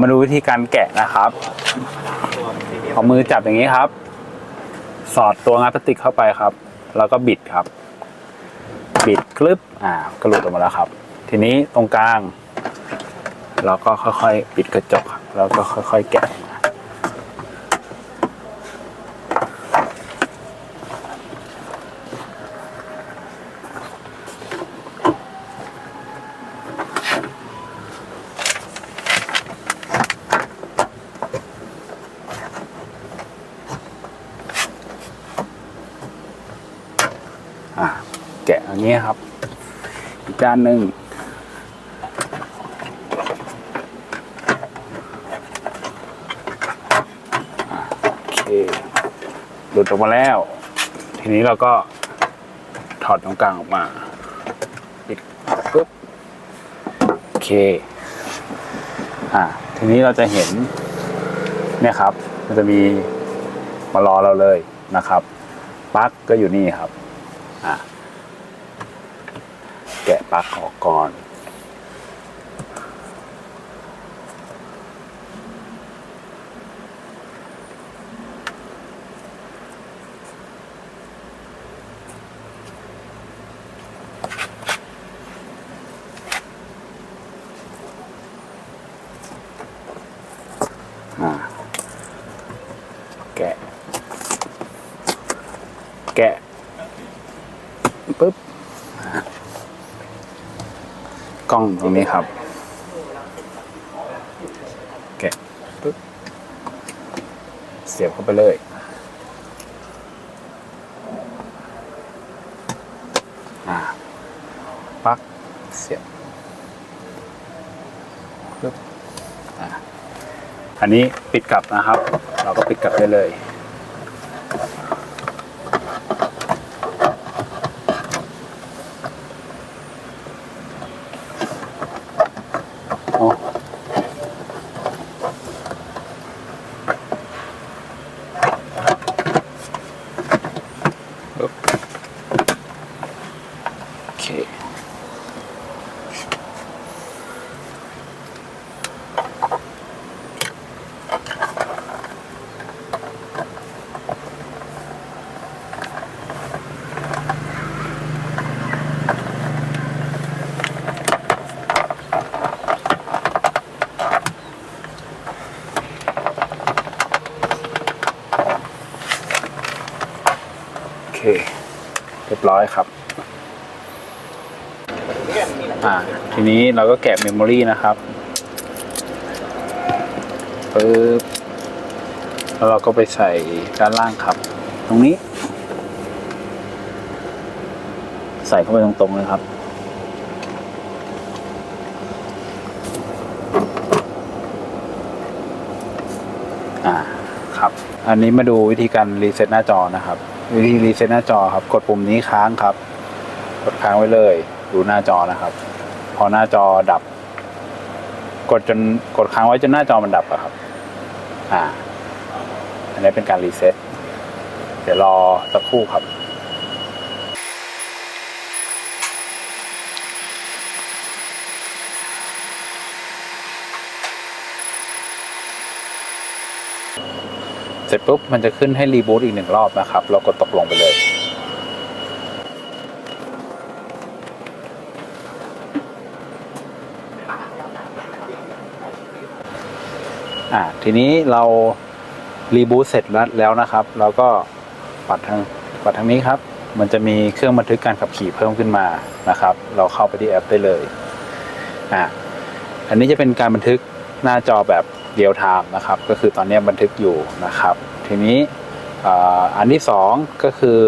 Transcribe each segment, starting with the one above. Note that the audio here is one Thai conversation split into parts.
มาดูวิธีการแกะนะครับ เอามือจับอย่างนี้ครับ สอดตัวงาพลาสติกเข้าไปครับ แล้วก็บิดครับ บิดคลึบอ่ากระหลุดออกมาแล้วครับ ทีนี้ตรงกลางเราก็ค่อยๆ ปิดกระจกครับแล้วก็ค่อยๆ แกะ ออกมาอ่าแกะอย่างนี้ครับ อีกด้านหนึ่งโอเคหลุดออกมาแล้ว ทีนี้เราก็ถอดตรงกลางออกมาปิดปุ๊บโอเคอ่าทีนี้เราจะเห็นเนี่ยครับ มันจะมีมารอเราเลยนะครับปลั๊กก็อยู่นี่ครับ อะแกะปลั๊กออกก่อนะแกะ แกะ ปุ๊บกล้องตรงนี้ครับ แกะปุ๊บ เสียบเข้าไปเลย อ่าปักเสียบปุ๊บ อ่าอันนี้ปิดกลับนะครับ เราก็ปิดกลับได้เลย เคเรียบร้อยครับ อ่า ทีนี้เราก็แกะเมมโมรีนะครับปึ๊บแล้วเราก็ไปใส่ด้านล่างครับ ตรงนี้ ใส่เข้าไปตรงๆเลยครับอ่าครับ อันนี้มาดูวิธีการรีเซ็ตหน้าจอนะครับ วิธีรีเซ็ตหน้าจอครับ กดปุ่มนี้ค้างครับ กดค้างไว้เลย ดูหน้าจอนะครับ พอหน้าจอดับ กดจนกดค้างไว้จนหน้าจอมันดับอะครับ อ่า อันนี้เป็นการรีเซ็ตเดี๋ยวรอสักครู่ครับ เสร็จปุ๊บมันจะขึ้นให้รีบูตอีกหนึ่งรอบนะครับ เรากดตกลงไปเลย อ่าทีนี้เรารีบูตเสร็จแล้วแล้วนะครับ เราก็ปัดทางปัดทางนี้ครับ มันจะมีเครื่องบันทึกการขับขี่เพิ่มขึ้นมานะครับ เราเข้าไปที่แอปได้เลยอ่าอันนี้จะเป็นการบันทึกหน้าจอแบบ เรียลไทม์นะครับก็คือตอนนี้บันทึกอยู่นะครับ ทีนี้อันที่สองก็คือ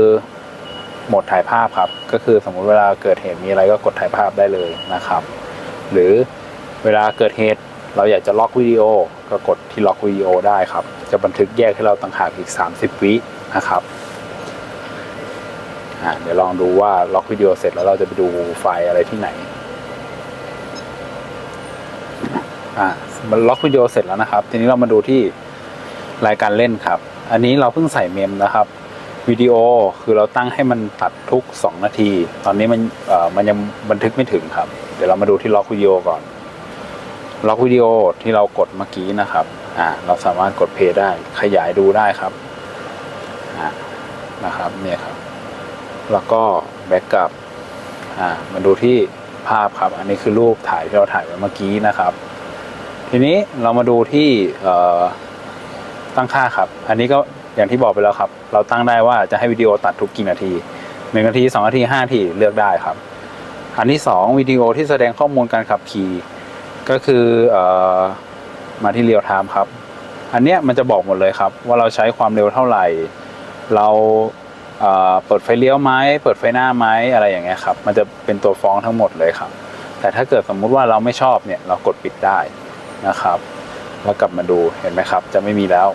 โหมดถ่ายภาพครับ ก็คือสมมุติเวลาเกิดเหตุมีอะไรก็กดถ่ายภาพได้เลยนะครับ หรือเวลาเกิดเหตุเราอยากจะล็อกวิดีโอก็กดที่ล็อกวิดีโอได้ครับ จะบันทึกแยกให้เราต่างหากอีก 30 วินะครับเดี๋ยวลองดูว่าล็อกวิดีโอเสร็จแล้วเราจะไปดูไฟล์อะไรที่ไหน อ่ามันล็อกวิดีโอเสร็จแล้วนะครับ ทีนี้เรามาดูที่รายการเล่นครับ อันนี้เราเพิ่งใส่เมมนะครับวิดีโอคือเราตั้งให้มันตัดทุก 2 นาที ตอนนี้มันมันยังบันทึกไม่ถึงครับ เดี๋ยวเรามาดูที่ล็อกวิดีโอก่อน ล็อกวิดีโอที่เรากดเมื่อกี้นะครับอ่าเราสามารถกดเพย์ได้ขยายดูได้ครับอ่านะครับเนี่ยครับ แล้วก็แบ็กกลับอ่ามาดูที่ภาพครับ อันนี้คือรูปถ่ายที่เราถ่ายไว้เมื่อกี้นะครับ ทีนี้เรามาดูที่ตั้งค่าครับ อันนี้ก็อย่างที่บอกไปแล้วครับ เราตั้งได้ว่าจะให้วิดีโอตัดทุกกี่นาทีหนึ่งนาทีสองนาทีห้านาทีเลือกได้ครับ อันที่สองวิดีโอที่แสดงข้อมูลการขับขี่ก็คืออมาที่เรียลไทม์ครับ อันเนี้ยมันจะบอกหมดเลยครับ ว่าเราใช้ความเร็วเท่าไหร่ เราเอ่อเปิดไฟเลี้ยวไหมเปิดไฟหน้าไหมอะไรอย่างเงี้ยครับ มันจะเป็นตัวฟ้องทั้งหมดเลยครับ แต่ถ้าเกิดสมมุติว่าเราไม่ชอบเนี่ยเรากดปิดได้ นะครับแล้วกลับมาดูเห็นไหมครับ จะไม่มีแล้ว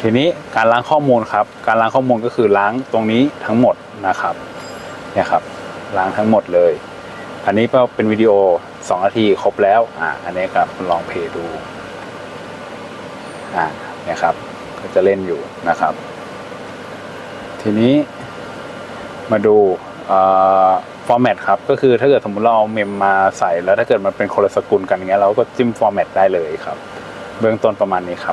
ทีนี้การล้างข้อมูลครับ การล้างข้อมูลก็คือล้างตรงนี้ทั้งหมดนะครับเนี่ยครับล้างทั้งหมดเลย อันนี้ก็เป็นวิดีโอสองนาทีครบแล้วอ่าอันนี้ครับลองเพลย์ดูอ่าเนี่ยครับก็จะเล่นอยู่นะครับ ทีนี้มาดู ฟอร์แมตครับ ก็คือถ้าเกิดสมมติเราเอาเมมมาใส่แล้วถ้าเกิดมันเป็นคนละสกุลกันอย่างเงี้ยเราก็จิ้มฟอร์แมตได้เลยครับ เบื้องต้นประมาณนี้ครับ